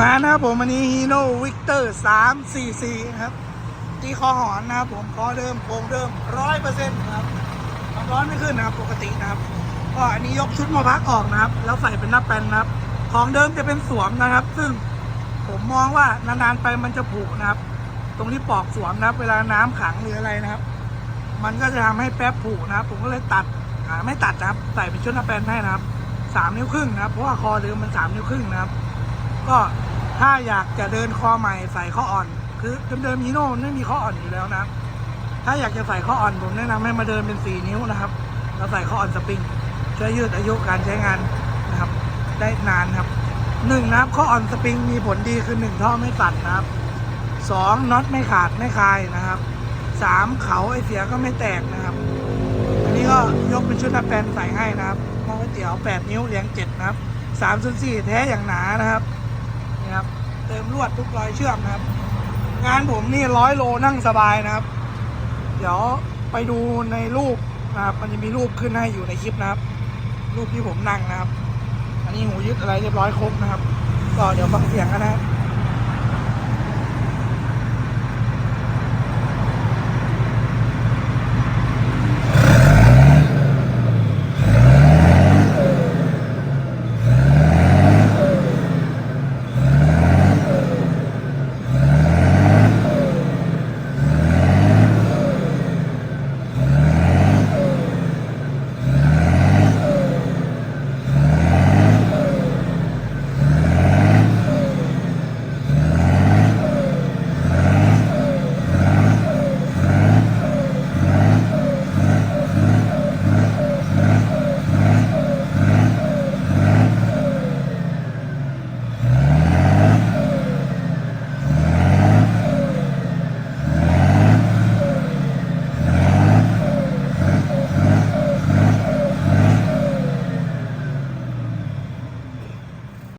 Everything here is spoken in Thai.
งานนะครับผมอันนี้ฮีโน่วิกเตอร์สามสี่สี่ครับตีคอหอนนะครับผมคอเดิมโครงเดิมร้อยเปอร์เซ็นต์ครับความร้อนไม่ขึ้นนะครับปกตินะครับ ก็อันนี้ยกชุดมาพักออกนะครับ แล้วใส่เป็นหน้าแปนนะครับ ของเดิมจะเป็นสวมนะครับ ซึ่งผมมองว่านานๆไปมันจะผุนะครับ ตรงที่ปอกสวมนะครับ เวลาน้ำขังหรืออะไรนะครับ มันก็จะทำให้แป๊บผุนะครับ ผมก็เลยตัดอ่าไม่ตัดนะครับ ใส่เป็นชุดหน้าแปนให้นะครับสามนิ้วครึ่งนะครับ เพราะว่าคอเดิมมันสามนิ้วครึ่งนะครับ ก็ ถ้าอยากจะเดินคอใหม่ใส่ข้ออ่อน คือเดิมๆฮีโน่มันไม่มีข้ออ่อนอยู่แล้วนะ ถ้าอยากจะใส่ข้ออ่อนผมแนะนำให้มาเดินเป็นสี่นิ้วนะครับแล้วใส่ข้ออ่อนสปริงช่วยยืดอายุการใช้งานนะครับ ได้นานครับหนึ่งนะครับข้ออ่อนสปริงมีผลดีคือหนึ่งท่อไม่ตัดนะครับสองน็อตไม่ขาดไม่คายนะครับสามเขาไอเสียก็ไม่แตกนะครับ อันนี้ก็ยกเป็นชุดน้าแปนใส่ให้นะครับมอก๋วยเตี๋ยวแปดนิ้วเลี้ยงเจ็ดนะครับสามส่วนสี่แท้อย่างหนานะครับนี่ครับ เติมลวดทุกรอยเชื่อมนะครับ งานผมนี่ร้อยโลนั่งสบายนะครับ เดี๋ยวไปดูในรูปนะครับ มันจะมีรูปขึ้นให้อยู่ในคลิปนะครับ รูปที่ผมนั่งนะครับ อันนี้หูยึดอะไรเรียบร้อยครบนะครับ ก็เดี๋ยวฟังเสียงกันนะครับ